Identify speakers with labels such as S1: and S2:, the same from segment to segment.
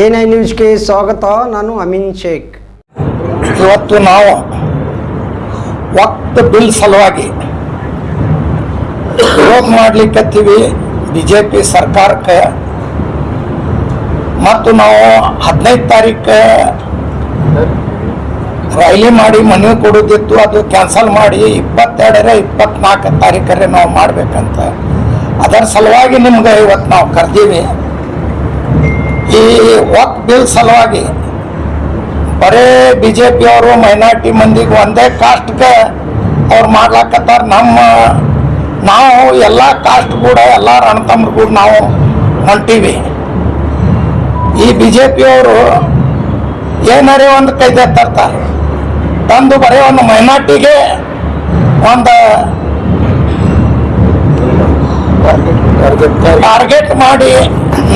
S1: N I ನ್ಯೂಸ್ಗೆ ಸ್ವಾಗತ, ನಾನು ಅಮೀನ್ ಶೇಖ್.
S2: ಇವತ್ತು ನಾವು ವಕ್ತ ಬಿಲ್ ಸಲುವಾಗಿ ವಿರೋಧ ಮಾಡ್ಲಿಕ್ಕತ್ತೀವಿ ಬಿ ಜೆ ಪಿ ಸರ್ಕಾರಕ್ಕೆ. ಮತ್ತು ನಾವು ಹದಿನೈದು ತಾರೀಕು ರೈಲಿ ಮಾಡಿ ಮನವಿ ಕೊಡೋದಿತ್ತು. ಅದು ಕ್ಯಾನ್ಸಲ್ ಮಾಡಿ ಇಪ್ಪತ್ತೆರಡರ ಇಪ್ಪತ್ನಾಲ್ಕು ತಾರೀಕರೆ ನಾವು ಮಾಡಬೇಕಂತ. ಅದರ ಸಲುವಾಗಿ ನಿಮ್ಗೆ ಇವತ್ತು ನಾವು ಕರೆದೀವಿ. ಈ ವಕ್ ಬಿಲ್ ಸಲುವಾಗಿ ಬರೇ ಬಿ ಜೆ ಪಿಯವರು ಮೈನಾರಿಟಿ ಮಂದಿಗೆ ಒಂದೇ ಕಾಸ್ಟ್ಗೆ ಅವ್ರು ಮಾಡ್ಲಾಕತ್ತಾರ. ನಮ್ಮ ನಾವು ಎಲ್ಲ ಕಾಸ್ಟ್ ಕೂಡ ಎಲ್ಲ ರಣತಂಬ್ರು ಕೂಡ ನಾವು ಹೊಂಟೀವಿ. ಈ ಬಿ ಜೆ ಪಿಯವರು ಏನಾರೇ ಒಂದು ಕೈದೆ ತರ್ತಾರೆ ತಂದು ಬರೀ ಒಂದು ಮೈನಾರಿಟಿಗೆ ಒಂದು ಟಾರ್ಗೆಟ್ ಮಾಡಿ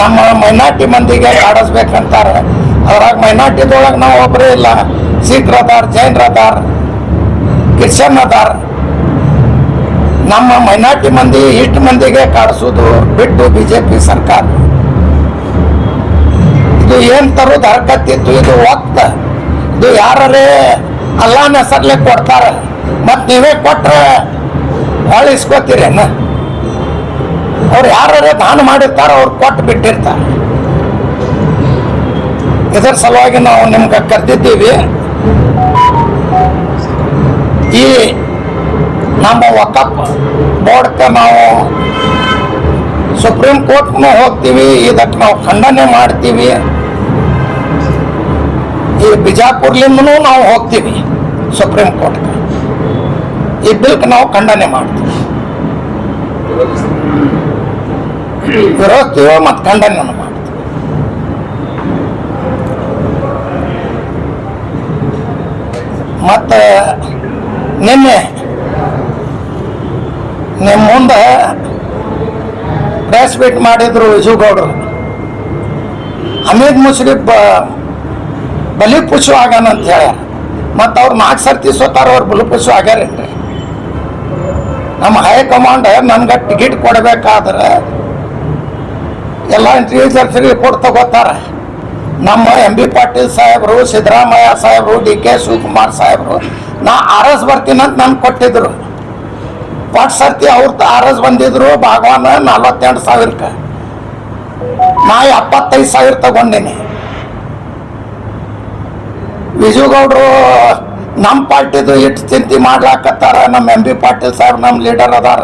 S2: ನಮ್ಮ ಮೈನಾರ್ಟಿ ಮಂದಿಗೆ ಕಾಡಿಸ್ಬೇಕಂತಾರೆ ಅದ್ರಾಗ ಮೈನಾರ್ಟಿದೊಳಗೆ ನಾವು ಒಬ್ಬರೇ ಇಲ್ಲ. ಸಿಖ್ರ ಅದಾರ ಜೈನ್ರ ಅದಾರ ಕ್ರಿಶ್ಚಿಯನ್ ಅದಾರ ನಮ್ಮ ಮೈನಾರ್ಟಿ ಮಂದಿ ಇಷ್ಟು ಮಂದಿಗೆ ಕಾಡಿಸೋದು ಬಿಟ್ಟು ಬಿ ಜೆ ಪಿ ಸರ್ಕಾರ. ಇದು ಏನು ತರೋದು ಹರಕತ್ತಿತ್ತು, ಇದು ಒತ್ತ ಇದು ಯಾರೇ ಅಲ್ಲಾನ ಹೆಸರ್ಲೆ ಕೊಡ್ತಾರೆ. ಮತ್ತು ನೀವೇ ಕೊಟ್ಟರೆ ಹೊಳಿಸ್ಕೋತೀರೇನ? ಅವ್ರು ಯಾರೇ ದಾನ ಮಾಡಿರ್ತಾರೋ ಅವ್ರು ಕೊಟ್ಟು ಬಿಟ್ಟಿರ್ತಾರೆ. ಇದರ ಸಲುವಾಗಿ ನಾವು ನಿಮ್ಗೆ ಕರೆದಿದ್ದೀವಿ, ಈ ನಮ್ಮ ವಕಪ್ ಬೋರ್ಡ್ಗೆ ನಾವು ಸುಪ್ರೀಂ ಕೋರ್ಟ್ನೂ ಹೋಗ್ತೀವಿ, ಇದಕ್ಕೆ ನಾವು ಖಂಡನೆ ಮಾಡ್ತೀವಿ. ಈ ಬಿಜಾಪುರ್ಲಿಂದನೂ ನಾವು ಹೋಗ್ತೀವಿ ಸುಪ್ರೀಂ ಕೋರ್ಟ್ಗೆ. ಈ ಬಿಲ್ಕ್ ನಾವು ಖಂಡನೆ ಮಾಡ್ತೀವಿ. ವಿರೋಧಿಸ್ತೀವಿ ಮತ್ತು ಖಂಡನೆ ಮಾಡ್ತೀವಿ ಮತ್ತು ನಿನ್ನೆ ನಿಮ್ಮ ಮುಂದೆ ಪ್ರೆಸ್ ಮೀಟ್ ಮಾಡಿದ್ರು ವಿಜುಗೌಡರು. ಹಮೀದ್ ಮುಷ್ರಿಫ್ ಬಲಿ ಪುಷು ಆಗಾನ ಅಂತ ಹೇಳ್ಯಾರ. ಮತ್ತು ಅವ್ರು ನಾಲ್ಕು ಸರ್ತಿ ಸೋತಾರ, ಅವ್ರು ಬಲಿಪುಷು ಆಗ್ಯಾರೇನ್ರಿ? ನಮ್ಮ ಹೈಕಮಾಂಡ್ ನಮ್ಗೆ ಟಿಕೆಟ್ ಕೊಡಬೇಕಾದ್ರೆ ಎಲ್ಲ ಇಂಟೆಲಿಜೆನ್ಸ್ ರಿಪೋರ್ಟ್ ತಗೋತಾರೆ. ನಮ್ಮ ಎಂ ಬಿ ಪಾಟೀಲ್ ಸಾಹೇಬರು, ಸಿದ್ದರಾಮಯ್ಯ ಸಾಹೇಬರು, ಡಿ ಕೆ ಶಿವಕುಮಾರ್ ಸಾಹೇಬರು, ನಾ ಆರ್ ಎಸ್ ಬರ್ತೀನಂತ ನನ್ಗೆ ಕೊಟ್ಟಿದ್ರು. ಪಟ್ ಸರ್ತಿ ಅವ್ರದ್ದು ಆರ್ ಎಸ್ ಬಂದಿದ್ರು, ಭಾಗವಾನ ನಲ್ವತ್ತೆರಡು ಸಾವಿರಕ್ಕೆ. ನಾ ಎಪ್ಪತ್ತೈದು ಸಾವಿರ ತಗೊಂಡೀನಿ. ವಿಜುಗೌಡರು ನಮ್ಮ ಪಾರ್ಟಿದು ಇಟ್ಟು ಚಿಂತೆ ಮಾಡ್ಲಾಕತ್ತಾರ ನಮ್ಮ ಎಂ ಬಿ ಪಾಟೀಲ್ ಸಾಹೇಬ್ ನಮ್ಮ ಲೀಡರ್ ಅದಾರ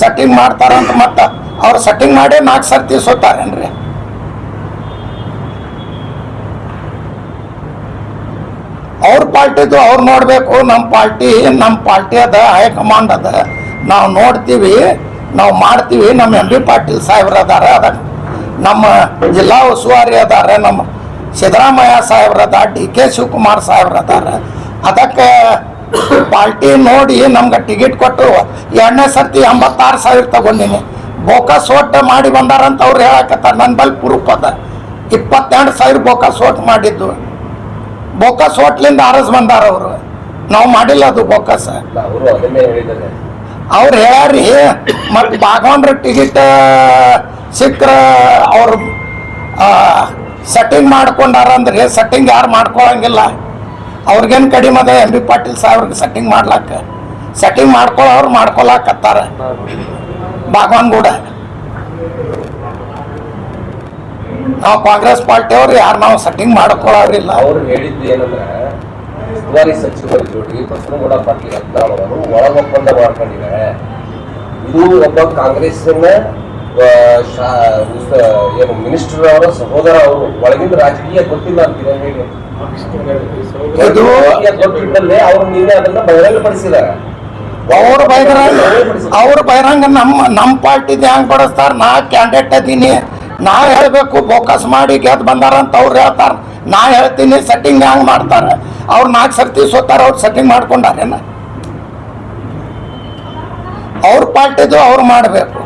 S2: ಸೆಟ್ಟಿಂಗ್ ಮಾಡ್ತಾರಂತ ಮತ್ತೆ ಅವ್ರು ಸೆಟ್ಟಿಂಗ್ ಮಾಡಿ ನಾಲ್ಕು ಸರ್ತಿ ಸೋತಾರೇನ್ರಿ? ಅವ್ರ ಪಾರ್ಟಿದು ಅವ್ರು ನೋಡಬೇಕು ನಮ್ಮ ಪಾರ್ಟಿ ನಮ್ಮ ಪಾರ್ಟಿ ಅದ ಹೈಕಮಾಂಡ್ ಅದ. ನಾವು ನೋಡ್ತೀವಿ, ನಾವು ಮಾಡ್ತೀವಿ ನಮ್ಮ ಎಂ ಬಿ ಪಾಟೀಲ್ ಸಾಹೇಬ್ರು ಅದಾರ ಅದ ನಮ್ಮ ಜಿಲ್ಲಾ ಉಸ್ತುವಾರಿ ಅದಾರ, ನಮ್ಮ ಸಿದ್ದರಾಮಯ್ಯ ಸಾಹೇಬ್ರ ಅದ ಡಿ ಕೆ ಶಿವಕುಮಾರ್ ಸಾಹೇಬ್ರ ಅದಾರ. ಅದಕ್ಕೆ ಪಾರ್ಟಿ ನೋಡಿ ನಮ್ಗೆ ಟಿಕೆಟ್ ಕೊಟ್ಟು ಎರಡನೇ ಸರ್ತಿ ಎಂಬತ್ತಾರು ಸಾವಿರ ತಗೊಂಡಿನಿ. ಬೋಕಸ್ ಓಟ್ ಮಾಡಿ ಬಂದಾರಂತ ಅವ್ರು ಹೇಳಕತ್ತಾರ ನನ್ನ ಬಲ್ ಪ್ರೂಫ್ ಅದ ಇಪ್ಪತ್ತೆರಡು ಸಾವಿರ ಬೋಕಸ್ ಓಟ್ ಮಾಡಿದ್ದು. ಬೋಕಸ್ ಓಟ್ಲಿಂದ ಆರಸ್ ಬಂದಾರ ಅವರು. ನಾವು ಮಾಡಿಲ್ಲ ಅದು ಬೋಕಸ್.
S3: ಅವರು
S2: ಹೇಳ್ಯಾರಿ ಮತ್ತು ಭಾಗವಂದ್ರ ಟಿಕೆಟ್ ಸಿಕ್ಕ್ರ ಅವ್ರು ಸೆಟ್ಟಿಂಗ್ ಮಾಡ್ಕೊಂಡಾರ ಅಂದ್ರೆ ಸೆಟ್ಟಿಂಗ್ ಯಾರು ಮಾಡ್ಕೊಳಂಗಿಲ್ಲ. ಅವ್ರಿಗೇನು ಕಡಿಮೆ ಅದ, ಎಂ ಬಿ ಪಾಟೀಲ್ ಸಾಹೇಬ್ರಿಗೆ ಸೆಟ್ಟಿಂಗ್ ಮಾಡ್ಲಾಕ. ಸೆಟ್ಟಿಂಗ್ ಮಾಡ್ಕೊಳ್ಳೋರು ಮಾಡ್ಕೊಳಕತ್ತಾರ. ಭಾಗವಾನ್ ಗೌಡ ನಾವು ಕಾಂಗ್ರೆಸ್ ಪಾರ್ಟಿಯವ್ರು ಯಾರು ನಾವು ಸೆಟ್ಟಿಂಗ್ ಮಾಡ್ಕೊಳ್ಳೋರಿಲ್ಲ
S3: ಅವರು ಹೇಳಿದ್ದು ಏನಂದ್ರೆ ಉಸ್ತುವಾರಿ ಸಚಿವರ ಜೋಡಿ ಬಸವನಗೌಡ ಪಾಟೀಲ್ ಅವರು ಒಳ ಒಪ್ಪಂದ ಮಾಡ್ಕೊಂಡಿದ್ದಾರೆ. ಇದು ಒಬ್ಬ ಕಾಂಗ್ರೆಸ್ಸಿನ ಉಸ್ತ- ಏನು ಮಿನಿಸ್ಟರ್ ಅವರ ಸಹೋದರ ಅವರು ಒಳಗಿಂದ ರಾಜಕೀಯ ಗೊತ್ತಿಲ್ಲ
S2: ಅಂತಿದೆ
S3: ರಾಜಕೀಯ ಗೊತ್ತಿದ್ದಲ್ಲೇ ಅವರು ನೀವೇ ಅದನ್ನ ಬಹಿರಂಗಪಡಿಸಿದ್ದಾರೆ.
S2: ಅವ್ರ ಬಹಿರಂಗ ಅವ್ರು ಬೈರಂಗ ನಮ್ಮ ನಮ್ಮ ಪಾರ್ಟಿದ ಹ್ಯಾಂಗ್ ಬಡಿಸ್ತಾರ? ನಾ ಕ್ಯಾಂಡಿಡೇಟ್ ಅದೀನಿ. ನಾ ಹೇಳ್ಬೇಕು ಫೋಕಸ್ ಮಾಡಿ ಗೆದ್ದು ಬಂದಾರ ಅಂತ ಅವ್ರು ಹೇಳ್ತಾರ. ನಾ ಹೇಳ್ತೀನಿ ಸೆಟ್ಟಿಂಗ್ ಹ್ಯಾಂಗ್ ಮಾಡ್ತಾರ? ಅವ್ರು ನಾಲ್ಕು ಸರ್ತಿ ಸೋತಾರ, ಅವ್ರು ಸೆಟ್ಟಿಂಗ್ ಮಾಡ್ಕೊಂಡಾರೇನ? ಅವ್ರ ಪಾರ್ಟಿದು ಅವ್ರು ಮಾಡಬೇಕು.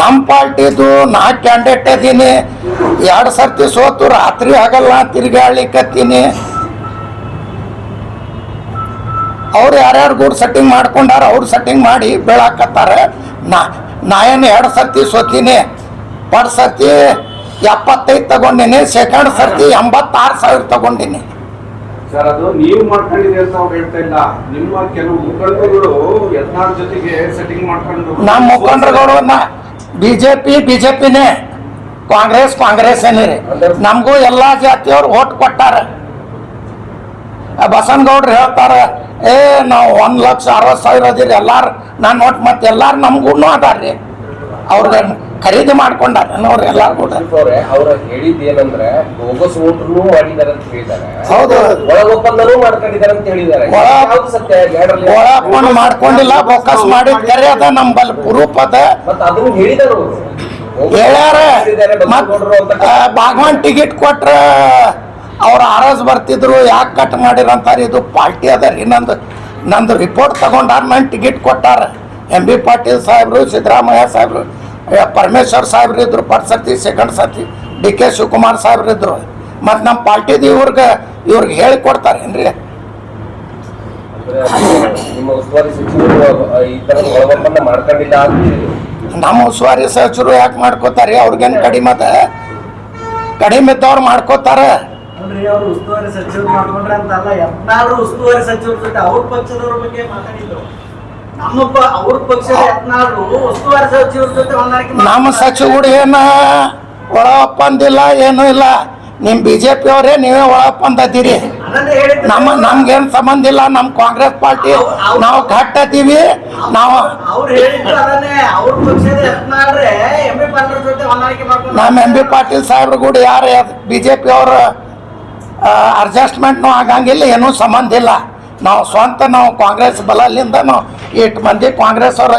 S2: ನಮ್ಮ ಪಾರ್ಟಿದು, ನಾ ಕ್ಯಾಂಡಿಡೇಟ್ ಅದೀನಿ. ಎರಡು ಸರ್ತಿ ಸೋತು, ರಾತ್ರಿ ಆಗಲ್ಲ ತಿರುಗಾಡ್ಲಿಕ್ಕತ್ತೀನಿ ಅವ್ರು ಯಾರ್ಯಾರು ಗೂಡ್ ಸೆಟ್ಟಿಂಗ್ ಮಾಡ್ಕೊಂಡಾರ ಅವ್ರು ಸೆಟ್ಟಿಂಗ್ ಮಾಡಿ ಬೆಳಕತ್ತಾರೆ. ನಾ ನಾ ಏನು ಎರಡು ಸರ್ತಿ ಸೋತೀನಿ. ಪಡ್ ಸರ್ತಿ ಎಪ್ಪತ್ತೈದು ತಗೊಂಡಿನಿ ಸೆಕೆಂಡ್ ಸರ್ತಿ ಎಂಬತ್ತಾರು ಸಾವಿರ ತಗೊಂಡಿನಿ.
S4: ಸರ್ ಅದು ನೀವು ಮಾಡ್ಕೊಂಡಿದೆ ಅಂತ ಅವ್ರು ಹೇಳ್ತಾ ಇಲ್ಲ. ನಿಮ್ಮ ಕೆಲವು ಮುಖಂಡರುಗಳು ಯತ್ನಾಳ್ ಜೊತೆಗೆ ಸೆಟ್ಟಿಂಗ್ ಮಾಡ್ಕೊಂಡು
S2: ನಮ್ಮ ಮುಖಂಡರುಗಳು ಬಿಜೆಪಿ ಬಿಜೆಪಿನೇ ಕಾಂಗ್ರೆಸ್ ಕಾಂಗ್ರೆಸ್ ಏನಿರಿ. ನಮಗೂ ಎಲ್ಲಾ ಜಾತಿಯವ್ರು ಓಟ್ ಕೊಟ್ಟಾರ. ಬಸನಗೌಡ್ರು ಹೇಳ್ತಾರೆ ಏ ನಾವು ಒಂದು ಲಕ್ಷ ಅರವತ್ತು ಸಾವಿರ ಅದಿರಿ ಎಲ್ಲಾರು ನಾನು ಒಟ್ಟು ಮತ್ತೆ ಎಲ್ಲಾರು ನಮಗೂ ಅದಾರ್ರಿ. ಅವ್ರಿಗೆ ಖರೀದಿ ಮಾಡ್ಕೊಂಡಾರ ಅವ್ರು ಎಲ್ಲಾರು ಕೂಡ
S3: ಅವ್ರೆ ಹೇಳಿದ್ ಏನಂದ್ರೆ ಬೋಗಸ್ ಓಟ್ರು ಮಾಡಿದಾರೆ ಅಂತ ಹೇಳಿದ್ದಾರೆ.
S2: ಹೌದು.
S3: ಒಳ ಒಪ್ಪಂದನೂ ಮಾಡ್ಕೊಂಡಿದ್ದಾರೆ ಅಂತ ಹೇಳಿದ್ದಾರೆ.
S2: ಒಳ- ಮಾಡ್ಕೊಂಡಿಲ್ಲ ಬೋಕಸ್ ಮಾಡಿ ಕರೆ ಅದ ನಮ್ಮಲ್ಲಿ ಪ್ರೂಫ್ ಅದ.
S3: ಮತ್ತೆ ಅದನ್ನು ಹೇಳಿದಾರೆ
S2: ಹೇಳ್ಯಾರ. ಬಾಗವಾನ್ ಟಿಕೆಟ್ ಕೊಟ್ರ ಅವ್ರ ಆರಸ್ ಬರ್ತಿದ್ರು ಯಾಕೆ ಕಟ್ ಮಾಡಿರಂತಾರ ಇದು ಪಾರ್ಟಿ ಅದ ರೀ. ನಂದು ನಂದು ರಿಪೋರ್ಟ್ ತಗೊಂಡಾರ ನಾನು ಟಿಕೆಟ್ ಕೊಟ್ಟಾರ. ಎಂ ಬಿ ಪಾಟೀಲ್ ಸಾಹೇಬ್ರು ಸಿದ್ದರಾಮಯ್ಯ ಸಾಹೇಬ್ರು ಪರಮೇಶ್ವರ್ ಸಾಹೇಬ್ರು ಇದ್ರು ಫಸ್ಟ್ ಸರ್ತಿ ಸೆಕೆಂಡ್ ಸರ್ತಿ ಡಿ ಕೆ ಶಿವಕುಮಾರ್ ಸಾಹೇಬ್ರು ಇದ್ರು. ಮತ್ತು ನಮ್ಮ ಪಾರ್ಟಿದು ಇವ್ರಿಗೆ ಇವ್ರಿಗೆ ಹೇಳಿ ಕೊಡ್ತಾರೇನ್ರಿ
S3: ಅಂದ್ರೆ ಅದು ನಿಮ್ಮ ಉಸ್ತುವಾರಿ ಸಚಿವರು ಈ ತರ ಒಳ ಒಪ್ಪಂದ ಮಾಡ್ಕೊಂಡಿಲ್ಲ ಅಂತ ಹೇಳಿದ್ರು
S2: ನಮ್ಮ ಉಸ್ತುವಾರಿ ಸಚಿವರು ಯಾಕೆ ಮಾಡ್ಕೋತಾರೆ? ಅವ್ರಿಗೇನು ಕಡಿಮೆ ಅದ? ಕಡಿಮೆ ಇದ್ದವ್ರು ಮಾಡ್ಕೋತಾರ.
S5: ನೋಡ್ರಿ ಅವ್ರು ಉಸ್ತುವಾರಿ ಸಚಿವರು ಮಾಡ್ಕೊಂಡ್ರೆ ಅಂತ ಅಲ್ಲ ಯತ್ನಾಳ್ರು ಉಸ್ತುವಾರಿ ಸಚಿವರ ಜೊತೆ ಅವ್ರ ಪಕ್ಷದವ್ರ ಬಗ್ಗೆ ಮಾತಾಡಿದ್ರು. ನಮ್ಮಪ್ಪ ಅವ್ರ ಪಕ್ಷದ ಯತ್ನಾಳ್ರು ಉಸ್ತುವಾರಿ ಸಚಿವರ ಜೊತೆ ಹೊಂದಾಣಿಕೆ
S2: ನಮ್ಮ
S5: ಸಚಿವ
S2: ಸಚಿವರು ಏನ ಒಳಪ್ಪಂದಿಲ್ಲ ಏನೂ ಇಲ್ಲ. ನಿಮ್ಮ ಬಿ ಜೆ ಪಿ ಅವರೇ ನೀವೇ ಒಳಪ್ಪ ಒಪ್ಪಂದದ್ದೀರಿ
S5: ಅದನ್ನೇ
S2: ನಮ್ಮ ನಮ್ಗೇನು ಸಂಬಂಧ ಇಲ್ಲ ನಮ್ಮ ಕಾಂಗ್ರೆಸ್ ಪಾರ್ಟಿ ನಾವು ಕಟ್ಟತೀವಿ ನಾವು
S5: ಅವ್ರು ಅವ್ರ
S2: ನಮ್ಮ ಎಂ ಬಿ ಪಾಟೀಲ್ ಸಾಹೇಬ್ರು ಕೂಡ ಯಾರು ಬಿ ಜೆ ಪಿ ಅವ್ರ ಅಡ್ಜಸ್ಟ್ಮೆಂಟ್ನು ಆಗಂಗಿಲ್ಲ, ಏನೂ ಸಂಬಂಧ ಇಲ್ಲ. ನಾವು ಸ್ವಂತ ನಾವು ಕಾಂಗ್ರೆಸ್ ಬಲದಿಂದ ನಾವು ಎಷ್ಟು ಮಂದಿ ಕಾಂಗ್ರೆಸ್ ಅವ್ರ